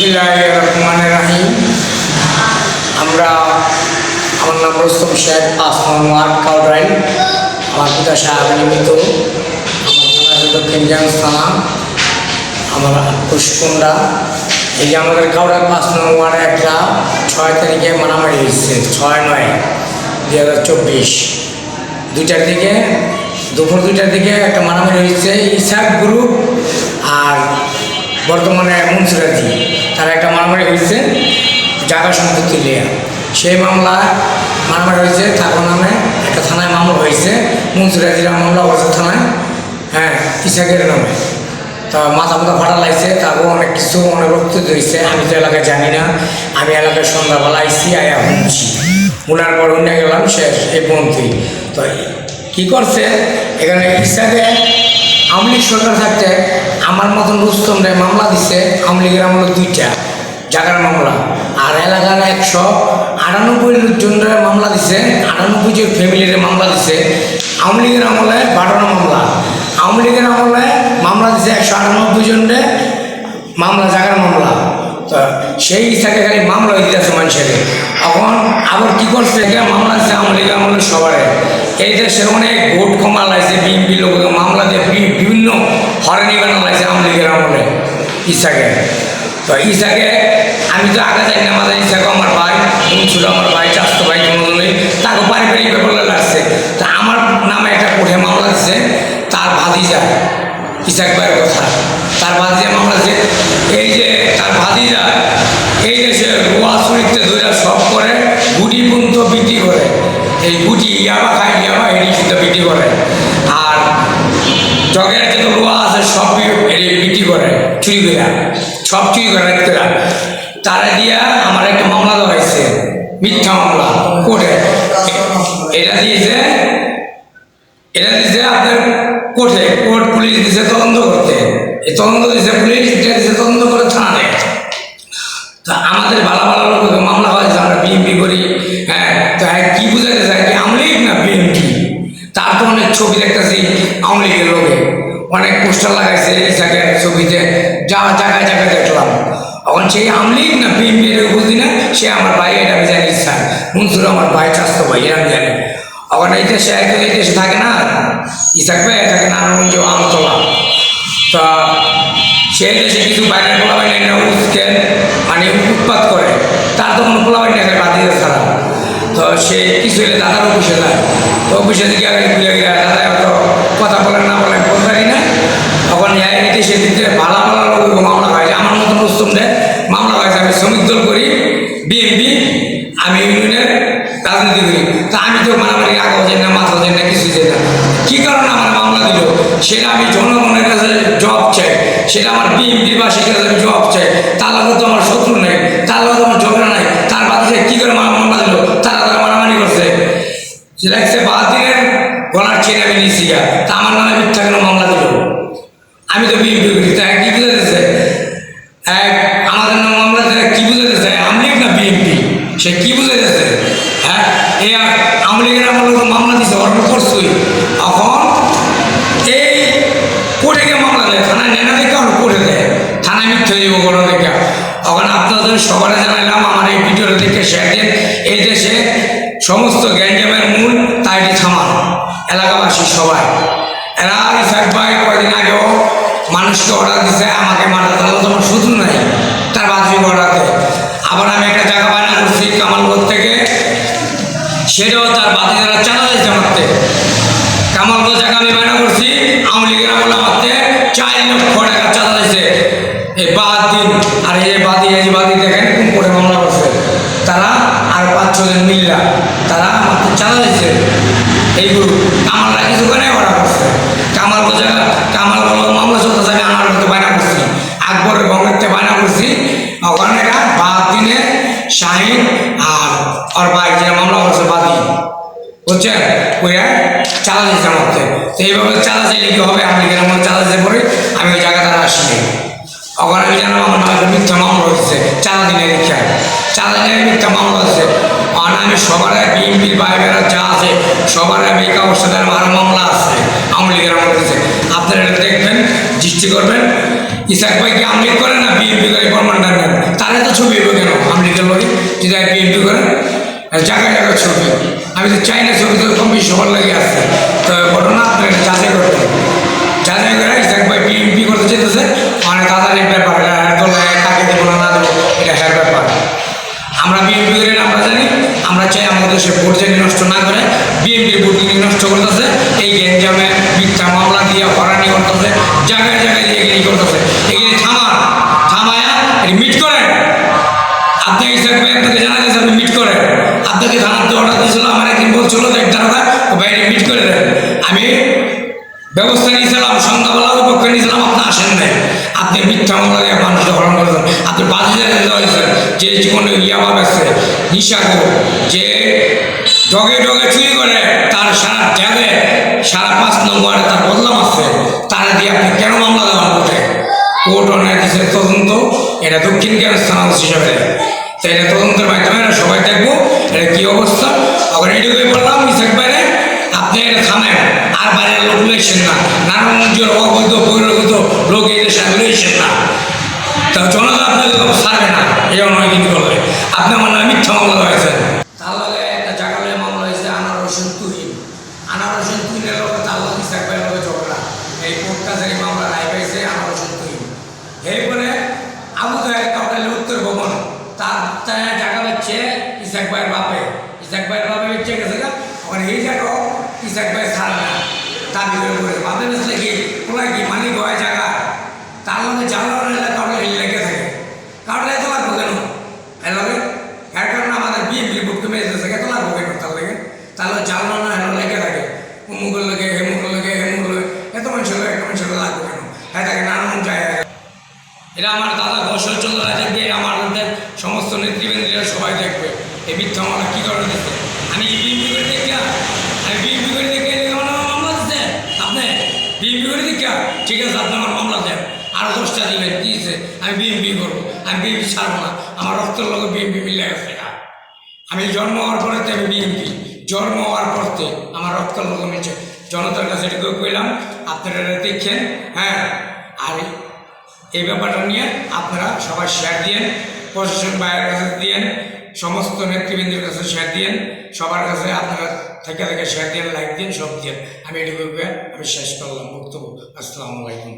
বিসমিল্লাহ রহমান রাহিম আমরা আমার নাম রুস্তম পাঁচ নম্বর ওয়ার্ড কাউডাইন আমার পিতা সাহেব নিমিত আমার থানা দক্ষিণগঞ্জ থানা। আমার পুষ্কুন্ডা এই যে আমাদের কাউডাই পাঁচ নম্বর ওয়ার্ডে একটা ছয় তারিখে মারামারি হয়েছে, ছয় নয়, দুই হাজার চব্বিশ। দুইটার দিকে, দুপুর দুইটার দিকে একটা মারামারি হয়েছে। ইসাক গ্রুপ আর বর্তমানে মুন্সিরাজি তারা একটা মারামারি হয়েছে জায়গা সম্পত্তি নিয়ে সেই মামলা মারামারি হয়েছে, ঠাকুর নামে একটা থানায় মামলা হয়েছে মুন্সিরাজির মামলা হয়েছে থানায় হ্যাঁ ইসাকের নামে। তা মাথা মাথা ফাটা লাগছে, তারপর অনেক কিছু, অনেক রক্ত হয়েছে আমি তো এলাকায় জানি না। আমি এলাকায় সন্ধ্যাবেলা আইসি, আয়া শুনছি উনার পর উঠে গেলাম শেষ এই পন্থী তো করছে? এখানে ইসাকে আওয়ামী লীগ সরকার থাকতে আমার মতন রুস্তম রে মামলা দিছে, আওয়ামী লীগের আমলে দুইটা, জাগার মামলা। আর এলাকার একশো আটানব্বই জনের মামলা দিছে, আটানব্বই জন ফ্যামিলির মামলা দিছে, আওয়ামী লীগের আমলে বারোটা মামলা। আওয়ামী লীগের আমলে মামলা দিছে একশো আটানব্বই জনের মামলা, জাগার মামলা। তো সেই ইচ্ছাকে খালি মামলা দিতেছে মানুষের। এখন আবার কি করছে? মামলা দিচ্ছে আওয়ামী লীগের আমলে সবারে। এই দেশের অনেক ভোট কমা লাগছে বিএনপি লোক মামলা দিয়ে বিভিন্ন হরেনি বানা লাগছে আওয়ামী লীগের আমলে ইচ্ছাকে তো ইসাকে আমি তো আগে যাই না আমাদের ইসাকে আমার ভাই, বোন ছিল আমার ভাই চাস্তো ভাই কোনোদিনই তাকে পারিবারিক ব্যাপারে লাগছে। তা আমার নামে একটা কোঠে মামলা দিচ্ছে তার ভাতিজা ইসাক ভাইয়ের কথা। তার ভাতিজা মামলা দিচ্ছে এই যে তার ভাতিজা, এই দেশে রোয়া চরিত্রে ধরে সব এই গুটি ইয়াবা খায়, ইয়াবা এটি শুদ্ধ বিক্রি করে। আর জগের যত লোয়া আছে, সব বিক্রি করে, চুরি করে সব চুরি করে তারা দিয়া আমার একটা মামলা দেওয়া মিথ্যা মামলা, কোর্টে। এটা দিয়েছে এটা দিয়েছে আপনার কোর্টে, কোর্ট পুলিশ দিয়েছে তদন্ত করতে। এই তদন্ত দিয়েছে পুলিশ দিয়েছে তদন্ত করে থানাতে। তা ছবি দেখতেছি, আওয়ামী লীগের লোকে। অনেক পোস্টার লাগাইছে ইসাকের ছবিতে, যা জায়গায় জায়গায় দেখলাম। এখন সেই আওয়ামী না বিএনপি বুঝি না, সে আমার ভাই, এটা আমি জানি ইসা মনসুর আমার ভাই চাস্তো ভাই আমি জানি। এখন এই দেশে এক এই দেশে থাকে না ইসাক ভাই থাকে নারায়ণগঞ্জ আমতলা। তা সেই দেশে কিছু বাইরের পোলাবাই নেই না মানে উৎপাত করে, তার তো কোনো পোলাবাই নেই বাদিয়ে ছাড়া। তো সে কিছু হলে দাদার অফিসে যায়। তো অফিসে দিকে আগে ঘুরে গিয়ে দাদা অত কথা বলেন না বলেন বলতে পারি না তখন ন্যায় সে দিতে ভালো ভালো লোক মামলা হয় যে আমার মতন রুস্তম দেয় মামলা হয়েছে আমি শ্রমিক দল করি বিএনপি আমি ইউনিয়নের রাজনীতি করি তা আমি তো মারামারি আগাও যাই না মাথা যাই না কিছু যাই না কী কারণে আমার মামলা দিল সেটা আমি জনগণের কাছে জব চাই। সেটা আমার বিএনপি বাসীর কাছে আমি জব চাই। তার লগে তো আমার শত্রু নেই। তার লগে আমার ঝগড়া নাই। তার বাদে কী করে আমার মামলা দিল তারা তারা মারামারি করছে। লাগছে বাদ দিনের গলার চেন আমি নিয়েছি গা। তা আমার নামে মিথ্যা কেন মামলা দিল? আমি তো বিএনপি করি তা কি বুঝাতেছে এক, আমাদের নাম মামলা দিলে কি বুঝাতেছে আওয়ামী লীগ না বিএমপি সে কি বুঝাইতেছে? হ্যাঁ? এই আওয়ামী লীগের আমলে তো মামলা দিছে অল্প করছই। এখন এই কোর্টে গিয়ে মামলা দেয় থানায় নেনা দেখে অনেক কোর্টে দেয় থানায় মিথ্যে দিব কোনো দেখে। এখন আপনাদের সবারে জানাইলাম, আমার এই ভিডিওটা দেখে শেয়ার এই দেশে সমস্ত গ্যাঞ্জামের মূল তাইটি থামান, এলাকাবাসী সবাই। এরা ইসাক ভাই কয়দিন আগেও মানুষকে অর্ডার দিছে, আমাকে মারা তাহলে তো আমার শত্রু নাই, তার বাধ্যিক অর্ডার আবার আমি একটা জায়গা বায়না করছি, কামালগঞ্জ থেকে। সেটাও তার বাতিদারা চালা যাচ্ছে মারতে কামালগঞ্জ জায়গা আমি বায়না করছি, আওয়ামী লীগের আমলে মারতে চার লক্ষ টাকা চাঁদা দিয়েছে। এই বাদ দিন। আর এই বাদি এই বাদি দেখেন কোন করে মামলা করছে। তারা আর পাঁচ ছজন মিল্লা। তারা মারতে চাঁদা দিয়েছে এই গ্রুপ কামালরা কিছু করে করছে। কামালগঞ্জ জায়গা কামালগঞ্জ মামলা চলতেছে, আমি আমার মতো বায়না করছি। আকবরের গঙ্গাতে বায়না করছি। ওখানে এটা বাদ দিনে শাহিন আর ওর ভাই যে মামলা করছে, বাদি। বুঝছেন? ওইরা চালা দিচ্ছে আমাকে তো এইভাবে চালা চাইলে কি হবে? আমি গ্রাম চালা দিতে পরে আমি ওই জায়গা দ্বারা আসি অগরা কেন আমার নামে মিথ্যা মামলা হয়েছে। চালাদিনের মিথ্যা চালাদিনের মিথ্যা মামলা হয়েছে। আর আমি সবার বিএনপির বাইবেরা যা আছে, সবার আমি এই কাগজটা আমার মামলা আছে, আওয়ামী লীগের আমল আছে আপনারা এটা দেখবেন, দৃষ্টি করবেন। ইসাক ভাই কি লীগ করে না বিএনপি করে প্রমাণটা নেন? তারা তো ছবি হবে কেন? আওয়ামী লীগের লোকে যদি বিএনপি করেন জায়গায় জায়গায় ছবি। আমি তো চাই না ছবি তো কম সবার লাগে আসছে। তো ঘটনা আপনার যাচাই করতে যাচাই করে ইসাক ভাই বিএনপি করতে চেয়েছে দাদানের ব্যাপার দলে দেবো না না দেবো, এটা হ্যার ব্যাপার। আমরা বিএনপি আমরা জানি, আমরা চাই আমাদের দেশে ভোট জানি নষ্ট না করে বিএনপির ভোট কিন্তু নষ্ট করতেছে, এই গ্যাঞ্জামে মিথ্যা মামলা দিয়ে হরানি করতেছে, জায়গায় জায়গায় দিয়ে এগুলি করতেছে। এগুলি থামান, থামায়া মিট করেন। আপনি আপনাকে জানা গেছে আপনি মিট করেন? আপনাকে থানার দিয়ে অর্ডার দিয়েছিল, আমার একদিন বলছিল যে দাদা বাইরে মিট করে দেন। আমি ব্যবস্থা নিয়েছিলাম করেছেন আপনি যে জীবনে ইয়াবা বেছে নিশাকো যে ডগে ডগে চুরি করে, তার সারা ট্যাবে সারা পাঁচ নম্বরে তার বদলাম আছে, তারা দিয়ে আপনি কেন মামলা দেওয়া কোর্টে কোর্ট অনেক দিচ্ছে তদন্ত, এটা দক্ষিণ কেন স্থান হিসাবে। তো এটা তদন্তের মাধ্যমে সবাই দেখব, এটা কি অবস্থা? ছাড়বে এই নয় কিন্তু করবে। আপনি আমার তার জাগালে মামলা হয়েছে তার ইসাক ভাইয়ের তার তার জায়গা বাপে। ইসাক ভাইয়ের বাপে হচ্ছে গেছে ওখানে এই জায়গাও ইসাক ভাই ছাড়া না দাবি করে বাপে ওরা কি মালিক হয় জায়গা তার মধ্যে জানলার এলাকা কাউকে এই লেগে থাকে কাউকে এত লাগবো কেন এর লগে এর কারণে আমাদের বিএনপি বুক মেয়ে দিতেছে এত লাগবো কেন তার লেগে তাহলে জানলা না হেন লেগে থাকে অমুকের লেগে হেমুকের লেগে হেমুর লেগে এত মানুষের লেগে একটা মানুষের লাগবো কেন হ্যাঁ তাকে নানান জায়গায় এটা আমার দাদা ঘোষচন্দ্রা দেখবে আমাদের সমস্ত নেতৃবৃন্দরা সবাই দেখবে। এই মিথ্যা মামলা কী কারণে দিচ্ছে আমি কি বিএমপি করে দেখি আমি বিএমপি করে দেখে আমার মামলা দিচ্ছে আপনি বিএমপি করে দেখি ঠিক আছে, আপনি আমার মামলা দেন। আরও দশটা দিবেন, কি আমি বিএমপি করব, আমি বিএমপি ছাড়বো না। আমার রক্তের লোক বিএমপি মিলে গেছে গা। আমি জন্ম হওয়ার পরে আমি বিএনপি। জন্ম হওয়ার পরতে আমার রক্তের লোক মিলছে জনতার কাছে এটুকু কইলাম, আপনারা দেখছেন হ্যাঁ? আর এই ব্যাপারটা নিয়ে আপনারা সবাই শেয়ার দিয়েন, প্রশাসন বাইরের কাছে দিয়েন, সমস্ত নেতৃবৃন্দের কাছে শেয়ার দিয়েন, সবার কাছে আপনারা থেকে থেকে শেয়ার দিয়েন লাইক দিন সব দিয়েন। আমি এটুকু আমি শেষ করলাম বক্তব্য। আসসালামু আলাইকুম।